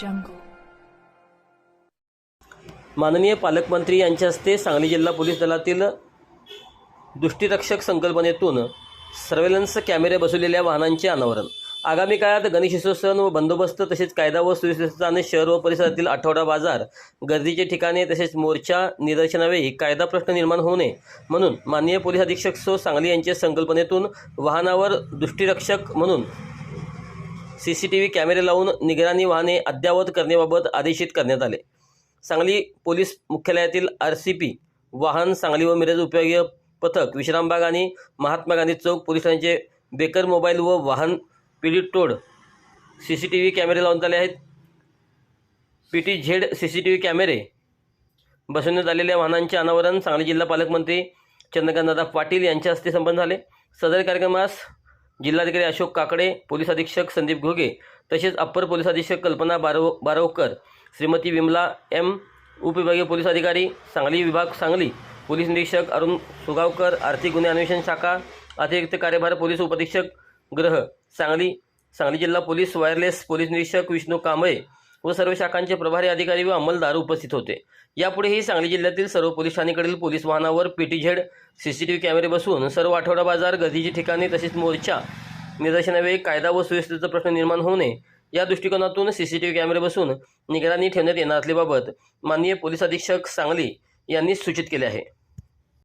जंगल माननीय पालकमंत्री यांच्या हस्ते सांगली जिल्हा पोलीस दलातील दृष्टीरक्षक संकल्पनेतून सर्वेलन्स कॅमेरे बसवलेल्या वाहनांचे अनावरण. आगामी काळात गणेशोत्सव सण व बंदोबस्त तसेच कायदा व सुव्यवस्था आणि शहर व परिसरातील आठवडा बाजार गर्दीचे ठिकाणे तसेच मोर्चा निदर्शनावेळी कायदा प्रश्न निर्माण होऊ नये म्हणून माननीय पोलीस अधीक्षक सो सांगली यांच्या संकल्पनेतून वाहनावर दृष्टीरक्षक म्हणून सी सी टी व्ही कॅमेरे लावून निगराणी वाहने अद्ययावत करण्याबाबत आदेशित करण्यात आले. सांगली पोलीस मुख्यालयातील आर सी पी वाहन सांगली व मिरज उपयोगी पथक विश्रामबाग आणि महात्मा गांधी चौक पोलिसांचे बेकर मोबाईल व वाहन पिढी तोड सी सी टी व्ही कॅमेरे लावण्यात आले आहेत. P T Z C C T V कॅमेरे बसवण्यात आलेल्या वाहनांचे अनावरण सांगली जिल्हा पालकमंत्री चंद्रकांतदादा पाटील यांच्या हस्ते संपन्न झाले. सदर कार्यक्रमास जिल्हाधिकारी अशोक काकडे पोलीस अधीक्षक संदीप घोगे तसेच अप्पर पोलीस अधीक्षक कल्पना बारव बारवकर श्रीमती विमला एम उपविभागीय पोलीस अधिकारी सांगली विभाग सांगली पोलीस निरीक्षक अरुण सुगावकर आर्थिक गुन्हे अन्वेषण शाखा अतिरिक्त कार्यभार पोलीस उपअधीक्षक ग्रह सांगली सांगली जिल्हा पोलीस वायरलेस पोलीस निरीक्षक विष्णू कांबळे व सर्व शाखांचे प्रभारी अधिकारी व अंमलदार उपस्थित होते. यापुढेही सांगली जिल्ह्यातील सर्व पोलीस ठाणेकडील पोलीस वाहनावर पीटीझेड व्ही कॅमेरे बसवून सर्व आठवडा बाजार गर्दीची ठिकाणी तसेच मोर्चा निदर्शनावेळी कायदा व सुव्यवस्थेचा प्रश्न निर्माण होऊ नये. या दृष्टिकोनातून सी सी टी व्ही कॅमेरे बसून निगराणी ठेवण्यात येणार असल्याबाबत माननीय पोलीस अधीक्षक सांगली यांनी सूचित केले आहे.